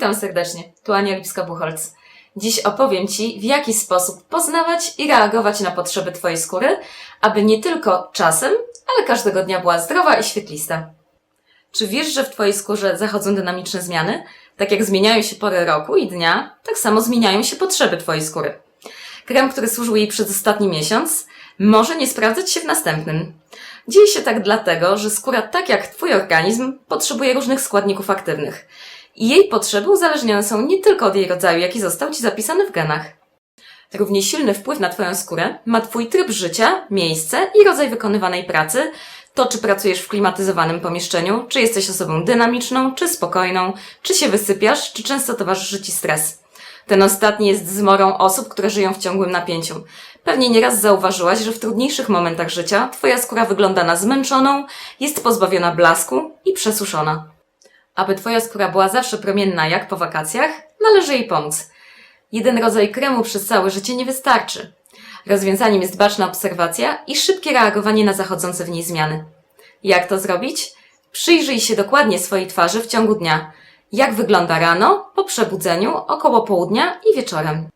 Witam serdecznie, tu Ania Lipska-Buchholz. Dziś opowiem Ci, w jaki sposób poznawać i reagować na potrzeby Twojej skóry, aby nie tylko czasem, ale każdego dnia była zdrowa i świetlista. Czy wiesz, że w Twojej skórze zachodzą dynamiczne zmiany? Tak jak zmieniają się pory roku i dnia, tak samo zmieniają się potrzeby Twojej skóry. Krem, który służył jej przez ostatni miesiąc, może nie sprawdzać się w następnym. Dzieje się tak dlatego, że skóra, tak jak Twój organizm, potrzebuje różnych składników aktywnych. I jej potrzeby uzależnione są nie tylko od jej rodzaju, jaki został Ci zapisany w genach. Równie silny wpływ na Twoją skórę ma Twój tryb życia, miejsce i rodzaj wykonywanej pracy, to czy pracujesz w klimatyzowanym pomieszczeniu, czy jesteś osobą dynamiczną, czy spokojną, czy się wysypiasz, czy często towarzyszy Ci stres. Ten ostatni jest zmorą osób, które żyją w ciągłym napięciu. Pewnie nieraz zauważyłaś, że w trudniejszych momentach życia Twoja skóra wygląda na zmęczoną, jest pozbawiona blasku i przesuszona. Aby Twoja skóra była zawsze promienna jak po wakacjach, należy jej pomóc. Jeden rodzaj kremu przez całe życie nie wystarczy. Rozwiązaniem jest baczna obserwacja i szybkie reagowanie na zachodzące w niej zmiany. Jak to zrobić? Przyjrzyj się dokładnie swojej twarzy w ciągu dnia. Jak wygląda rano, po przebudzeniu, około południa i wieczorem.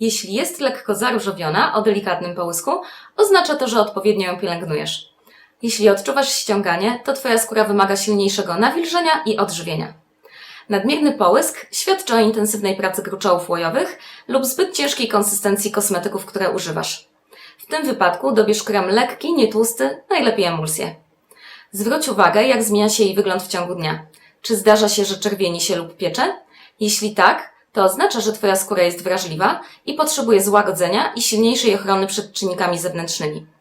Jeśli jest lekko zaróżowiona o delikatnym połysku, oznacza to, że odpowiednio ją pielęgnujesz. Jeśli odczuwasz ściąganie, to Twoja skóra wymaga silniejszego nawilżenia i odżywienia. Nadmierny połysk świadczy o intensywnej pracy gruczołów łojowych lub zbyt ciężkiej konsystencji kosmetyków, które używasz. W tym wypadku dobierz krem lekki, nietłusty, najlepiej emulsję. Zwróć uwagę, jak zmienia się jej wygląd w ciągu dnia. Czy zdarza się, że czerwieni się lub piecze? Jeśli tak, to oznacza, że Twoja skóra jest wrażliwa i potrzebuje złagodzenia i silniejszej ochrony przed czynnikami zewnętrznymi.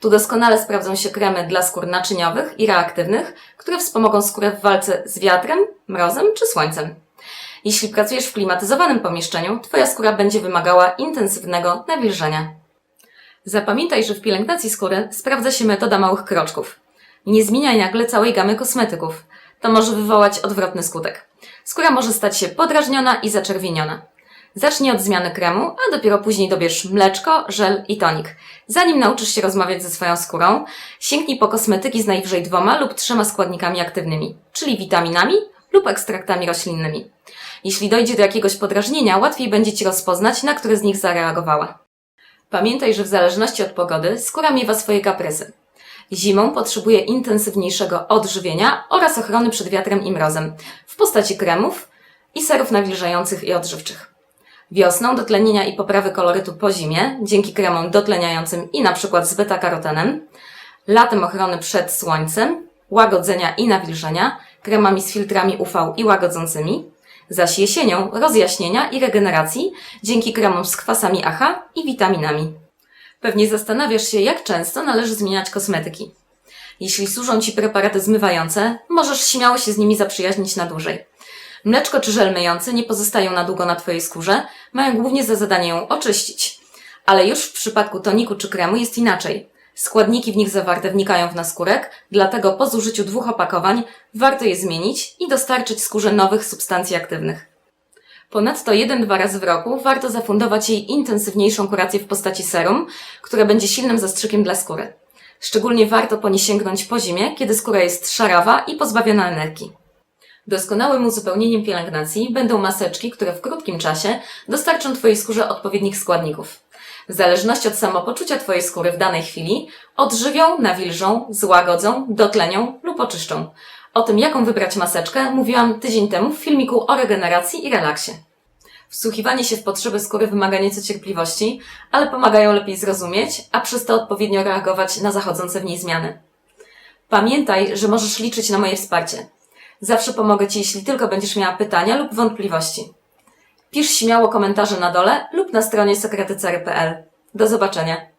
Tu doskonale sprawdzą się kremy dla skór naczyniowych i reaktywnych, które wspomogą skórę w walce z wiatrem, mrozem czy słońcem. Jeśli pracujesz w klimatyzowanym pomieszczeniu, Twoja skóra będzie wymagała intensywnego nawilżenia. Zapamiętaj, że w pielęgnacji skóry sprawdza się metoda małych kroczków. Nie zmieniaj nagle całej gamy kosmetyków. To może wywołać odwrotny skutek. Skóra może stać się podrażniona i zaczerwieniona. Zacznij od zmiany kremu, a dopiero później dobierz mleczko, żel i tonik. Zanim nauczysz się rozmawiać ze swoją skórą, sięgnij po kosmetyki z najwyżej dwoma lub trzema składnikami aktywnymi, czyli witaminami lub ekstraktami roślinnymi. Jeśli dojdzie do jakiegoś podrażnienia, łatwiej będzie Ci rozpoznać, na które z nich zareagowała. Pamiętaj, że w zależności od pogody skóra miewa swoje kaprysy. Zimą potrzebuje intensywniejszego odżywienia oraz ochrony przed wiatrem i mrozem w postaci kremów i serów nawilżających i odżywczych. Wiosną do tlenienia i poprawy kolorytu po zimie, dzięki kremom dotleniającym i na przykład z beta-karotenem, latem ochrony przed słońcem, łagodzenia i nawilżenia, kremami z filtrami UV i łagodzącymi, zaś jesienią rozjaśnienia i regeneracji dzięki kremom z kwasami AHA i witaminami. Pewnie zastanawiasz się, jak często należy zmieniać kosmetyki. Jeśli służą Ci preparaty zmywające, możesz śmiało się z nimi zaprzyjaźnić na dłużej. Mleczko czy żel myjący nie pozostają na długo na Twojej skórze, mają głównie za zadanie ją oczyścić. Ale już w przypadku toniku czy kremu jest inaczej. Składniki w nich zawarte wnikają w naskórek, dlatego po zużyciu dwóch opakowań warto je zmienić i dostarczyć skórze nowych substancji aktywnych. Ponadto jeden-dwa razy w roku warto zafundować jej intensywniejszą kurację w postaci serum, które będzie silnym zastrzykiem dla skóry. Szczególnie warto po nie sięgnąć po zimie, kiedy skóra jest szarawa i pozbawiona energii. Doskonałym uzupełnieniem pielęgnacji będą maseczki, które w krótkim czasie dostarczą Twojej skórze odpowiednich składników. W zależności od samopoczucia Twojej skóry w danej chwili odżywią, nawilżą, złagodzą, dotlenią lub oczyszczą. O tym, jaką wybrać maseczkę, mówiłam tydzień temu w filmiku o regeneracji i relaksie. Wsłuchiwanie się w potrzeby skóry wymaga nieco cierpliwości, ale pomagają lepiej zrozumieć, a przez to odpowiednio reagować na zachodzące w niej zmiany. Pamiętaj, że możesz liczyć na moje wsparcie. Zawsze pomogę Ci, jeśli tylko będziesz miała pytania lub wątpliwości. Pisz śmiało komentarze na dole lub na stronie sekretycery.pl. Do zobaczenia.